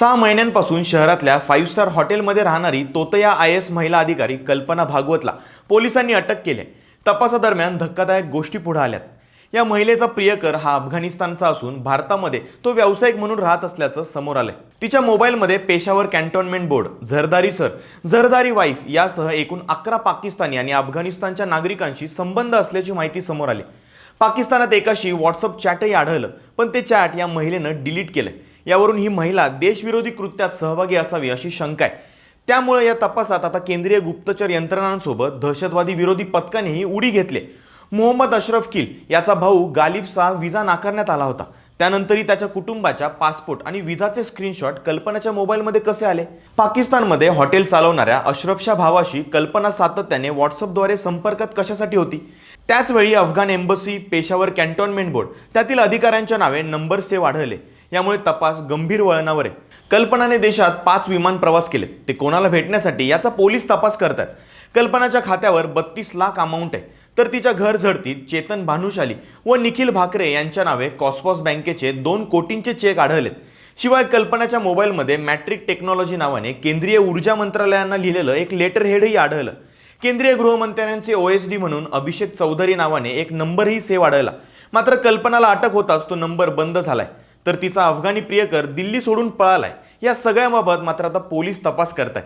सहा महिन्यांपासून शहरातल्या फाईव्ह स्टार हॉटेलमध्ये राहणारी तोतया आय एस महिला अधिकारी कल्पना भागवतला पोलिसांनी अटक केली. तपासादरम्यान धक्कादायक गोष्टी पुढे आल्यात. या महिलेचा प्रियकर हा अफगाणिस्तानचा असून भारतामध्ये तो व्यावसायिक म्हणून राहत असल्याचं समोर आलंय. तिच्या मोबाईलमध्ये Peshawar cantonment board Zardari sir Zardari wife यासह एकूण अकरा पाकिस्तानी आणि अफगाणिस्तानच्या नागरिकांशी संबंध असल्याची माहिती समोर आली. पाकिस्तानात एकाशी व्हॉट्सअप चॅटही आढळलं पण ते चॅट या महिलेनं डिलीट केलं यावरून ही महिला देशविरोधी कृत्यात सहभागी असावी अशी शंका आहे. त्यामुळे या तपासात आता केंद्रीय गुप्तचर यंत्रणांसोबत दहशतवादी विरोधी पथकानेही उडी घेतली. मोहम्मद अशरफ किल याचा भाऊ गालिबचा विजा नाकारण्यात आला होता. त्यानंतरही त्याच्या कुटुंबाच्या पासपोर्ट आणि विजाचे स्क्रीनशॉट कल्पनाच्या मोबाईलमध्ये कसे आले? पाकिस्तानमध्ये हॉटेल चालवणाऱ्या अशरफच्या भावाशी कल्पना सातत्याने व्हॉट्सअपद्वारे संपर्कात कशासाठी होती? त्याचवेळी Afghan embassy Peshawar cantonment board त्यातील अधिकाऱ्यांच्या नावे नंबर वाढवले यामुळे तपास गंभीर वळणावर आहे. कल्पनाने देशात पाच विमान प्रवास केले ते कोणाला भेटण्यासाठी याचा पोलीस तपास करतात. कल्पनाच्या खात्यावर बत्तीस लाख अमाऊंट आहे. तर तिच्या घर झडतीत चेतन भानुशाली व निखिल भाकरे यांच्या नावे कॉस्पॉस बँकेचे दोन कोटींचे चेक आढळलेत. शिवाय कल्पनाच्या मोबाईलमध्ये मॅट्रिक टेक्नॉलॉजी नावाने केंद्रीय ऊर्जा मंत्रालयांना लिहिलेलं एक लेटर हेडही आढळलं. केंद्रीय गृहमंत्र्यांचे ओ एस डी म्हणून अभिषेक चौधरी नावाने एक नंबरही सेव आढळला. मात्र कल्पनाला अटक होताच तो नंबर बंद झालाय. तर तिचा अफगाणी प्रियकर दिल्ली सोडून पळालाय. या सगळ्याबाबत मात्र आता पोलीस तपास करतायत.